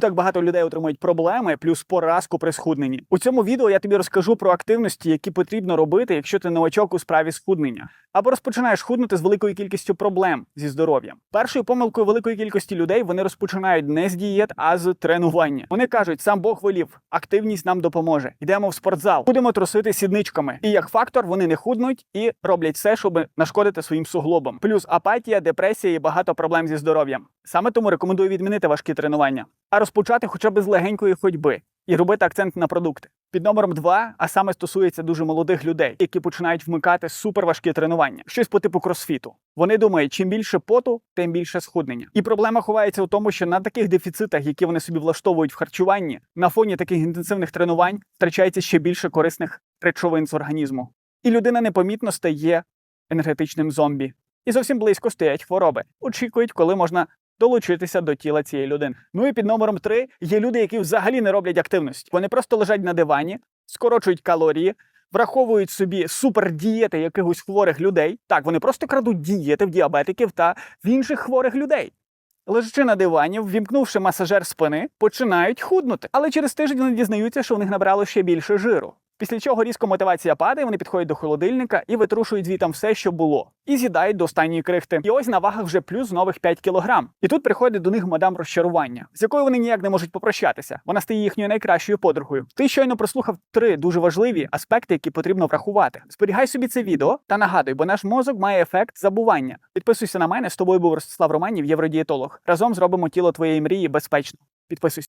Так багато людей отримують проблеми, плюс поразку при схудненні. У цьому відео я тобі розкажу про активності, які потрібно робити, якщо ти новачок у справі схуднення, або розпочинаєш худнути з великою кількістю проблем зі здоров'ям. Першою помилкою великої кількості людей вони розпочинають не з дієт, а з тренування. Вони кажуть, сам Бог велів, активність нам допоможе. Йдемо в спортзал, будемо трусити сідничками. І як фактор вони не худнуть і роблять все, щоб нашкодити своїм суглобам. Плюс апатія, депресія і багато проблем зі здоров'ям. Саме тому рекомендую відмінити важкі тренування, а розпочати хоча б з легенької ходьби і робити акцент на продукти. Під номером 2, а саме стосується дуже молодих людей, які починають вмикати суперважкі тренування, щось по типу кросфіту. Вони думають, чим більше поту, тим більше схуднення. І проблема ховається у тому, що на таких дефіцитах, які вони собі влаштовують в харчуванні, на фоні таких інтенсивних тренувань втрачається ще більше корисних речовин з організму. І людина непомітно стає енергетичним зомбі. І зовсім близько стоять хвороби, очікують, коли можна долучитися до тіла цієї людини. Ну і під номером 3 є люди, які взагалі не роблять активності. Вони просто лежать на дивані, скорочують калорії, враховують собі супердієти якихось хворих людей. Так, вони просто крадуть дієти в діабетиків та в інших хворих людей. Лежачи на дивані, ввімкнувши масажер спини, починають худнути, але через тиждень вони дізнаються, що в них набрало ще більше жиру. Після чого різко мотивація падає, вони підходять до холодильника і витрушують звітом все, що було, і з'їдають до останньої крихти. І ось на вагах вже плюс нових 5 кілограм. І тут приходить до них мадам розчарування, з якою вони ніяк не можуть попрощатися. Вона стає їхньою найкращою подругою. Ти щойно прослухав три дуже важливі аспекти, які потрібно врахувати. Зберігай собі це відео та нагадуй, бо наш мозок має ефект забування. Підписуйся на мене. З тобою був Ростислав Романів, євродієтолог. Разом зробимо тіло твоєї мрії безпечно. Підписуйся.